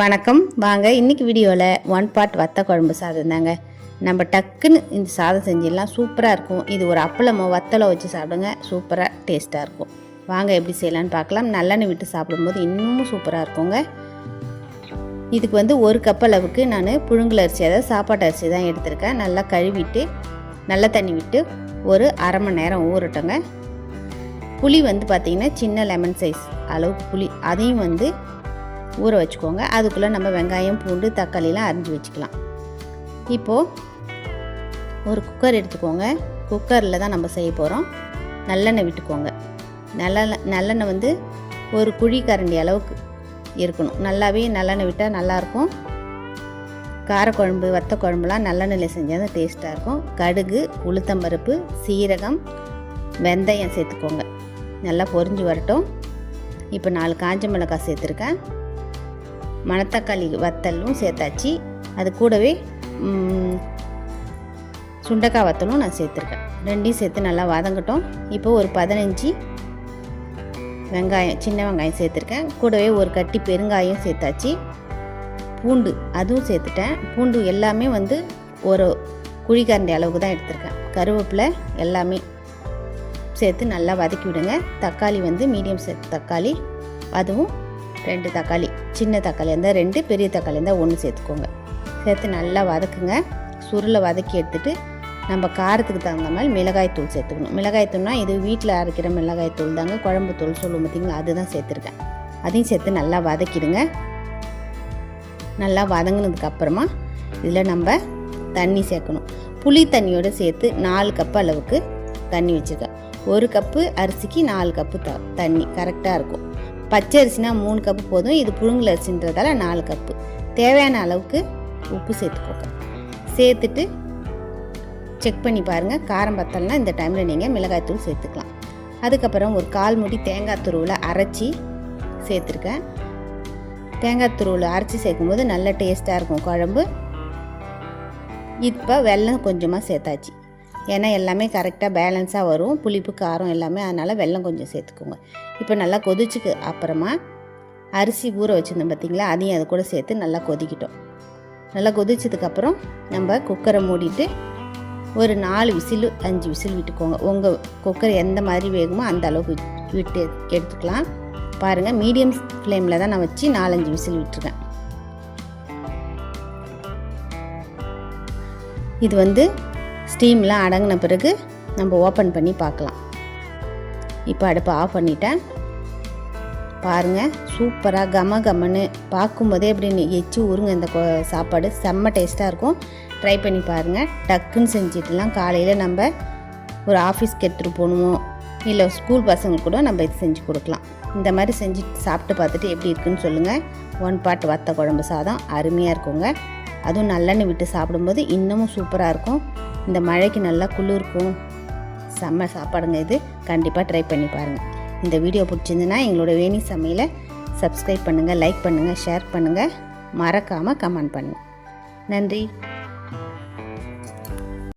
வணக்கம். வாங்க இன்னைக்கு வீடியோவில் ஒன் பார்ட் வத்த குழம்பு சாதம் தாங்க. நம்ம டக்குன்னு இந்த சாதம் செஞ்சிடலாம். சூப்பராக இருக்கும். இது ஒரு அப்பளமோ வத்தலை வச்சு சாப்பிடுங்க. சூப்பராக டேஸ்ட்டாக இருக்கும். வாங்க எப்படி செய்யலான்னு பார்க்கலாம். நல்லெண்ணெய் விட்டு சாப்பிடும்போது இன்னமும் சூப்பராக இருக்குங்க. இதுக்கு வந்து ஒரு கப் அளவுக்கு நான் புழுங்கல் அரிசி அதாவது சாப்பாட்டு அரிசி தான் எடுத்திருக்கேன். நல்லா கழுவிட்டு நல்ல தண்ணி விட்டு ஒரு அரை மணி நேரம் ஊறட்டோங்க. புளி வந்து பார்த்திங்கன்னா சின்ன லெமன் சைஸ் அளவுக்கு புளி. அதையும் வந்து ஊற வச்சுக்கோங்க. அதுக்குள்ளே நம்ம வெங்காயம் பூண்டு தக்காளிலாம் அரிஞ்சு வச்சுக்கலாம். இப்போது ஒரு குக்கர் எடுத்துக்கோங்க. குக்கரில் தான் நம்ம செய்ய போகிறோம் நல்லெண்ணெய் விட்டுக்கோங்க. நல்லெண்ணெய் நல்லெண்ணெய் வந்து ஒரு குழி கரண்டி அளவுக்கு இருக்கணும். நல்லாவே நல்லெண்ணெய் விட்டால் நல்லாயிருக்கும். காரக்குழம்பு வத்த குழம்புலாம் நல்லெண்ணெயில் செஞ்சால் தான் டேஸ்ட்டாக இருக்கும். கடுகு உளுத்தம்பருப்பு சீரகம் வெந்தயம் சேர்த்துக்கோங்க. நல்லா பொரிஞ்சு வரட்டும். இப்போ நாலு காஞ்ச மிளகாய் சேர்த்துருக்கேன். மணத்தக்காளி வத்தலும் சேர்த்தாச்சு. அது கூடவே சுண்டக்காய் வத்தலும் நான் சேர்த்துருக்கேன். ரெண்டையும் சேர்த்து நல்லா வதங்கட்டும். இப்போ ஒரு பதினஞ்சு வெங்காயம் சின்ன வெங்காயம் சேர்த்துருக்கேன். கூடவே ஒரு கட்டி பெருங்காயம் சேர்த்தாச்சு. பூண்டு அதுவும் சேர்த்துட்டேன். பூண்டு எல்லாமே வந்து ஒரு குழிக்கரண்டி அளவுக்கு தான் எடுத்திருக்கேன். கருவேப்பிலை எல்லாமே சேர்த்து நல்லா வதக்கி விடுங்க. தக்காளி வந்து மீடியம் சைஸ் தக்காளி. அதுவும் ரெண்டு தக்காளி சின்ன தக்காளி இருந்தால் ரெண்டு பெரிய தக்காளி இருந்தால் ஒன்று சேர்த்துக்கோங்க. சேர்த்து நல்லா வதக்குங்க. சுருளை வதக்கி எடுத்துகிட்டு நம்ம காரத்துக்கு தகுந்த மாதிரி மிளகாய் தூள் சேர்த்துக்கணும். மிளகாய் தூள்னா இது வீட்டில் அரைக்கிற மிளகாய் தூள் தாங்க குழம்பு தூள் சொல்லுவோம் பார்த்தீங்களா அதுதான் சேர்த்துருக்கேன். அதையும் சேர்த்து நல்லா வதக்கிடுங்க. நல்லா வதங்கினதுக்கப்புறமா இதில் நம்ம தண்ணி சேர்க்கணும். புளி தண்ணியோடு சேர்த்து நாலு கப் அளவுக்கு தண்ணி வச்சுருக்கேன். ஒரு கப்பு அரிசிக்கு நாலு கப்பு த தண்ணி. கரெக்டாக இருக்கும். பச்சை அரிசினா மூணு கப்பு போதும். இது புழுங்கல் அரிசின்றதால நாலு கப்பு தேவையான அளவுக்கு உப்பு சேர்த்துக்கோங்க. சேர்த்துட்டு செக் பண்ணி பாருங்கள் காரம் பத்தலைனா இந்த டைமில் நீங்கள் மிளகாய்த்தூள் சேர்த்துக்கலாம். அதுக்கப்புறம் ஒரு கால் முடி தேங்காய் துருவில் அரைச்சி சேர்த்துருக்கேன். தேங்காய் துருவில் அரைச்சி சேர்க்கும்போது நல்ல டேஸ்ட்டாக இருக்கும் குழம்பு. இப்போ வெல்லம் கொஞ்சமாக சேர்த்தாச்சு. ஏன்னா எல்லாமே கரெக்டாக பேலன்ஸாக வரும். புளிப்பு காரம் எல்லாமே அதனால் வெள்ளம் கொஞ்சம் சேர்த்துக்கோங்க. இப்போ நல்லா கொதிச்சுக்கு அப்புறமா அரிசி ஊற வச்சுருந்தோம் பார்த்தீங்களா அதையும் அது கூட சேர்த்து நல்லா கொதிக்கிட்டோம். நல்லா கொதிச்சதுக்கப்புறம் நம்ம குக்கரை மூடிட்டு ஒரு நாலு விசில் அஞ்சு விசில் விட்டுக்கோங்க. உங்கள் குக்கர் எந்த மாதிரி வேகுமோ அந்த அளவுக்கு விட்டு- விட்டு எடுத்துக்கலாம். பாருங்கள் மீடியம் ஃப்ளேமில் தான் நான் வச்சு நாலஞ்சு விசில் விட்டுருக்கேன். இது வந்து ஸ்டீம்லாம் அடங்கின பிறகு நம்ம ஓப்பன் பண்ணி பார்க்கலாம். இப்போ அடுப்பை ஆஃப் பண்ணிட்டேன். பாருங்கள் சூப்பராக கம கமன்னு பார்க்கும்போதே அப்படின்னு எச்சு ஊருங்க இந்த சாப்பாடு. செம்ம டேஸ்ட்டாக இருக்கும். ட்ரை பண்ணி பாருங்கள் டக்குன்னு செஞ்சுட்டுலாம் காலையில் நம்ம ஒரு ஆஃபீஸ்க்கு எடுத்துகிட்டு போகணுமோ இல்லை ஸ்கூல் பசங்களுக்கு கூட நம்ம இது செஞ்சு கொடுக்கலாம். இந்த மாதிரி செஞ்சு சாப்பிட்டு பார்த்துட்டு எப்படி இருக்குன்னு சொல்லுங்கள் ஒன் பாட் வத்த குழம்பு சாதம். அருமையாக இருக்குங்க. அதுவும் நல்லெண்ணெய் விட்டு சாப்பிடும்போது இன்னமும் சூப்பராக இருக்கும். இந்த மழைக்கு நல்லா குளிர்க்கும் செம்ம சாப்பாடுங்க இது. கண்டிப்பாக ட்ரை பண்ணி பாருங்கள் இந்த வீடியோ பிடிச்சிருந்துன்னா எங்களோட வேணி சமையலை சப்ஸ்கிரைப் பண்ணுங்கள் லைக் பண்ணுங்கள் ஷேர் பண்ணுங்கள் மறக்காமல் கமெண்ட் பண்ணுங்கள் நன்றி.